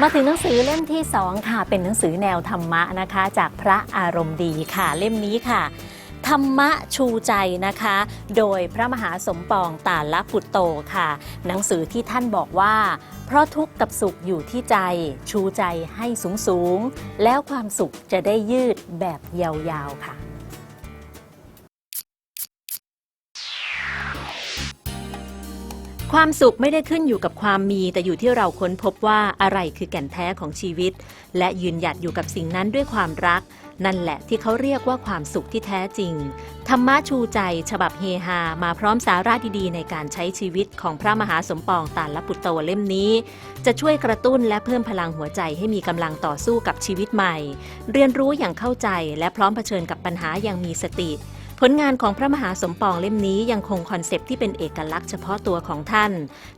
มาถึงหนังสือเล่มที่ 2 ค่ะ เป็นหนังสือแนวธรรมะนะคะ จากพระอารมณ์ดีค่ะ เล่มนี้ค่ะ ธรรมะชูใจนะคะ โดยพระมหาสมปองตาลปุตโตค่ะ หนังสือที่ท่านบอกว่า เพราะทุกข์กับสุขอยู่ที่ใจ ชูใจให้สูงสูงแล้วความสุขจะได้ยืดแบบยาวๆค่ะ ความสุขไม่ได้ขึ้นอยู่กับความมี แต่อยู่ที่เราค้นพบว่าอะไรคือแก่นแท้ของชีวิต และยืนหยัดอยู่กับสิ่งนั้นด้วยความรัก นั่นแหละที่เขาเรียกว่าความสุขที่แท้จริง ธรรมะชูใจ ฉบับเฮฮามาพร้อมสาระดีๆ ในการใช้ชีวิตของพระมหาสมปองตาลปุตโตเล่มนี้ จะช่วยกระตุ้นและเพิ่มพลังหัวใจให้มีกำลังต่อสู้กับชีวิตใหม่ เรียนรู้อย่างเข้าใจและพร้อมเผชิญกับปัญหาอย่างมีสติ ลงานของพระมหาสมปองเล่มนี้ยังคงคอนเซปที่เป็นเอกลักษณ์เฉพาะตัวของท่าน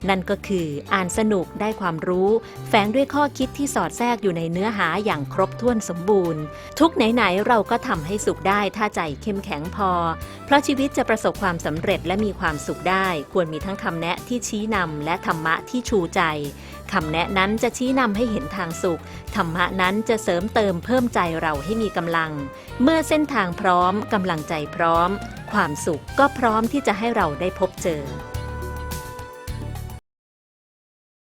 นั่นก็คืออ่านสนุกได้ความรู้ แฝงด้วยข้อคิดที่สอดแทรกอยู่ในเนื้อหาอย่างครบถ้วนสมบูรณ์ ทุกไหนๆเราก็ทำให้สุขได้ถ้าใจเข้มแข็งพอ เพราะชีวิตจะประสบความสำเร็จและมีความสุขได้ ควรมีทั้งคำแนะที่ชี้นำและธรรมะที่ชูใจ คำแนะนั้นจะชี้นำให้เห็นทางสุข ธรรมะนั้นจะเสริมเติมเพิ่มใจเราให้มีกำลัง เมื่อเส้นทางพร้อมกำลังใจพร้อม ความสุขก็พร้อมที่จะให้เราได้พบเจอ